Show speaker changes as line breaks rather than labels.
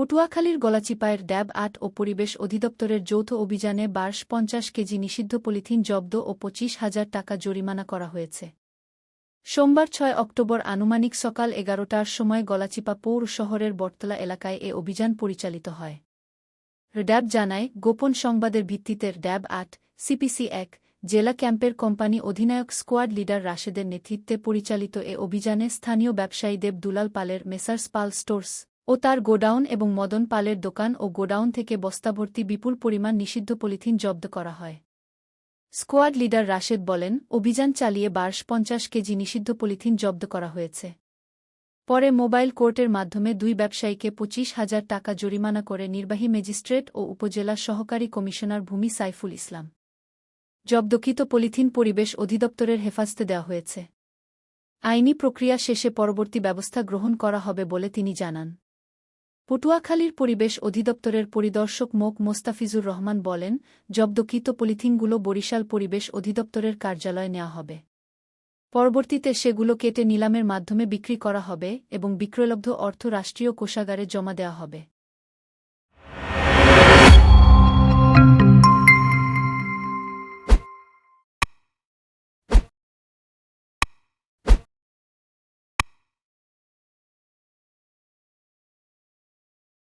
পটুয়াখালীর গলাচিপায়ের ড্যাব আট ও পরিবেশ অধিদপ্তরের যৌথ অভিযানে বার্ষ পঞ্চাশ কেজি নিষিদ্ধ পলিথিন জব্দ ও পঁচিশ হাজার টাকা জরিমানা করা হয়েছে। সোমবার ছয় অক্টোবর আনুমানিক সকাল এগারোটার সময় গলাচিপা পৌর শহরের বটতলা এলাকায় এ অভিযান পরিচালিত হয়। ড্যাব জানায়, গোপন সংবাদের ভিত্তিতে ড্যাব আট, সিপিসি এক, জেলা ক্যাম্পের কোম্পানি অধিনায়ক স্কোয়াড লিডার রাশেদের নেতৃত্বে পরিচালিত এ অভিযানে স্থানীয় ব্যবসায়ী দেব দুলাল পালের মেসার্স পাল স্টোর্স ও তার গোডাউন এবং মদন পালের দোকান ও গোডাউন থেকে বস্তাভর্তি বিপুল পরিমাণ নিষিদ্ধ পলিথিন জব্দ করা হয়। স্কোয়াড লিডার রাশেদ বলেন, অভিযান চালিয়ে বার্ষ পঞ্চাশ কেজি নিষিদ্ধ পলিথিন জব্দ করা হয়েছে। পরে মোবাইল কোর্টের মাধ্যমে দুই ব্যবসায়ীকে পঁচিশ হাজার টাকা জরিমানা করে নির্বাহী ম্যাজিস্ট্রেট ও উপজেলা সহকারী কমিশনার ভূমি সাইফুল ইসলাম। জব্দকৃত পলিথিন পরিবেশ অধিদপ্তরের হেফাজতে দেওয়া হয়েছে। আইনি প্রক্রিয়া শেষে পরবর্তী ব্যবস্থা গ্রহণ করা হবে বলে তিনি জানান। পটুয়াখালীর পরিবেশ অধিদপ্তরের পরিদর্শক মোক মোস্তাফিজুর রহমান বলেন, জব্দকৃত পলিথিনগুলো বরিশাল পরিবেশ অধিদপ্তরের কার্যালয়ে নেওয়া হবে। পরবর্তীতে সেগুলো কেটে নিলামের মাধ্যমে বিক্রি করা হবে এবং বিক্রয়লব্ধ অর্থ রাষ্ট্রীয় কোষাগারে জমা দেওয়া হবে।